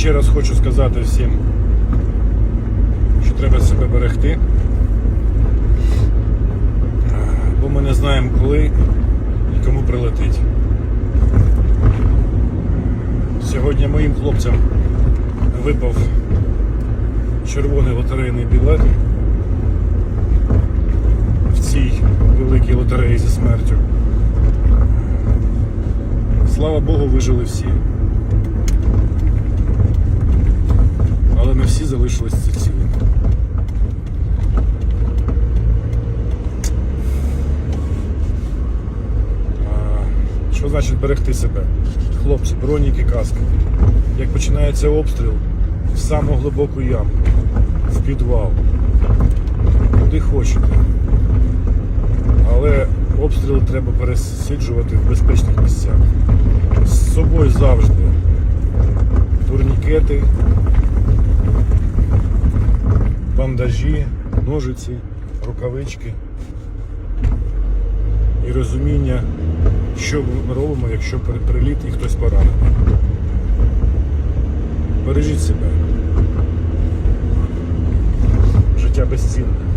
ще раз хочу сказати всім, що треба себе берегти. Бо ми не знаємо, коли і кому прилетить. Сьогодні моїм хлопцям випав червоний лотерейний білет в цій великій лотереї зі смертю. Слава Богу, вижили всі. Але не всі залишились цілими. А, Що значить берегти себе? Хлопці, броніки, каски. Як починається обстріл, в саму глибоку яму, в підвал, куди хочете. Але обстріли треба пересиджувати в безпечних місцях. З собою завжди турнікети, бандажі, ножиці, рукавички і розуміння, що ми робимо, якщо приліт і хтось поранений. Бережіть себе. Життя безцінне.